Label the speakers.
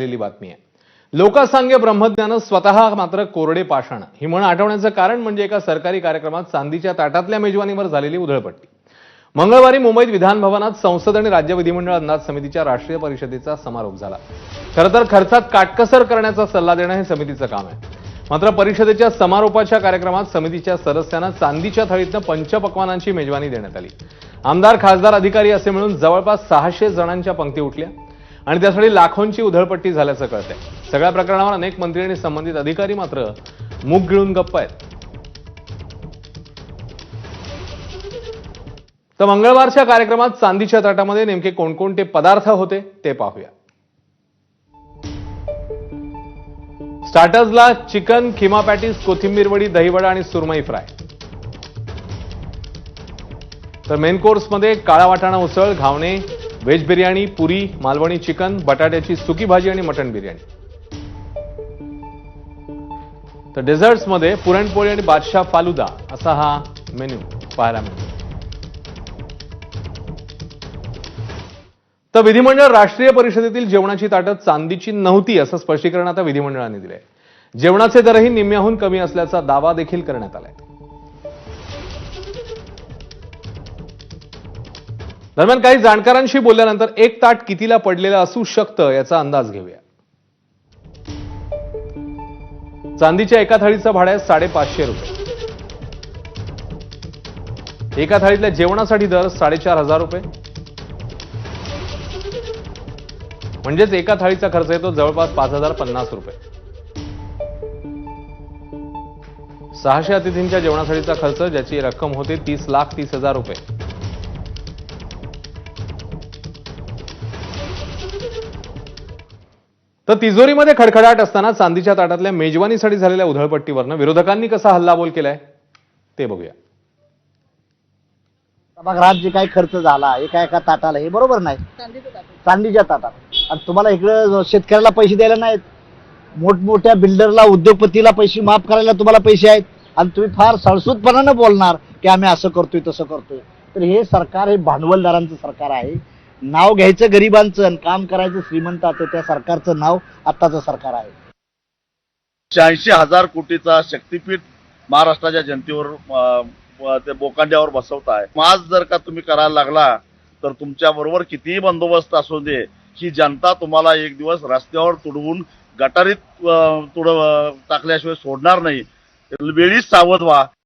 Speaker 1: झालेली बातमी आहे. लोकासांग्य ब्रह्मज्ञान स्वतः मात्र कोरडे पाषाण. ही म्हण आठवण्याचं कारण म्हणजे एका सरकारी कार्यक्रमात चांदीच्या ताटातल्या मेजवानीवर झालेली उधळपट्टी. मंगळवारी मुंबईत विधान भवनात संसद आणि राज्य विधिमंडळ अंदाज समितीच्या राष्ट्रीय परिषदेचा समारोप झाला. खरं तर खर्चात काटकसर करण्याचा सल्ला देणं हे समितीचं काम आहे. मात्र परिषदेच्या समारोपाच्या कार्यक्रमात समितीच्या सदस्यांना चांदीच्या थळीतनं पंचपक्वानांची मेजवानी देण्यात आली. आमदार खासदार अधिकारी असे मिळून जवळपास सहाशे जणांच्या पंक्ती उठल्या. आणि त्यासाठी लाखोंची उधळपट्टी झाल्याचं कळतंय. सगळ्या प्रकरणावर अनेक मंत्री आणि संबंधित अधिकारी मात्र मुग गिळून गप्प आहेत. तर मंगळवारच्या कार्यक्रमात चांदीच्या ताटामध्ये नेमके कोणकोणते पदार्थ होते ते पाहूया. स्टार्टर्सला चिकन खिमा पॅटीस कोथिंबीर वडी दहीवडा आणि सुरमई फ्राय. तर मेन कोर्समध्ये काळा वाटाणा उसळ घावणे व्हेज बिर्याणी पुरी मालवणी चिकन बटाट्याची सुकी भाजी आणि मटण बिर्याणी. तर डेझर्ट्समध्ये पुरणपोळी आणि बादशाह फालुदा असा हा मेन्यू पाहायला मिळतो. तर विधिमंडळ राष्ट्रीय परिषदेतील जेवणाची ताटं चांदीची नव्हती असं स्पष्टीकरण आता विधिमंडळाने दिलंय. जेवणाचे दरही निम्म्याहून कमी असल्याचा दावा देखील करण्यात आलाय. दरम्यान काही जाणकारांशी बोलल्यानंतर एक ताट कितीला पडलेलं असू शकतं याचा अंदाज घेऊया. चांदीच्या एका थाळीचं भाडं आहे साडेपाचशे रुपये. एका थाळीतल्या जेवणासाठी दर साडेचार हजार रुपये. म्हणजेच एका थाळीचा खर्च येतो जवळपास पाच हजार पन्नास रुपये. सहाशे अतिथींच्या जेवणासाठीचा खर्च ज्याची रक्कम होते तीस लाख तीस हजार रुपये. तर तिजोरीमध्ये खडखडाट असताना चांदीच्या ताटातल्या मेजवानीसाठी झालेल्या उधळपट्टीवरनं विरोधकांनी कसा हल्लाबोल केलाय ते बघूया.
Speaker 2: सभागृहात जे काही खर्च झाला एका एका ताटाला हे बरोबर नाही. चांदीच्या ताटात. आणि तुम्हाला इकडे शेतकऱ्याला पैसे द्यायला नाहीत. मोठमोठ्या बिल्डरला उद्योगपतीला पैसे माफ करायला तुम्हाला पैसे आहेत. आणि तुम्ही फार सळसूतपणानं बोलणार की आम्ही असं करतोय तसं करतोय. तर हे सरकार हे भांडवलदारांचं सरकार आहे. नाव घ्यायचं गरिबांचं आणि काम करायचं श्रीमंताचं त्या सरकारचं नाव आत्ताचं सरकार आहे.
Speaker 3: शहाऐंशी हजार कोटीचा शक्तीपीठ महाराष्ट्राच्या जनतेवर ते बोकांड्यावर बसवताय आज जर का तुम्ही करायला लागला तर तुमच्या बरोबर कितीही बंदोबस्त असू दे ही जनता तुम्हाला एक दिवस रस्त्यावर तुडवून गटारीत तुड टाकल्याशिवाय सोडणार नाही. वेळीच सावध व्हा.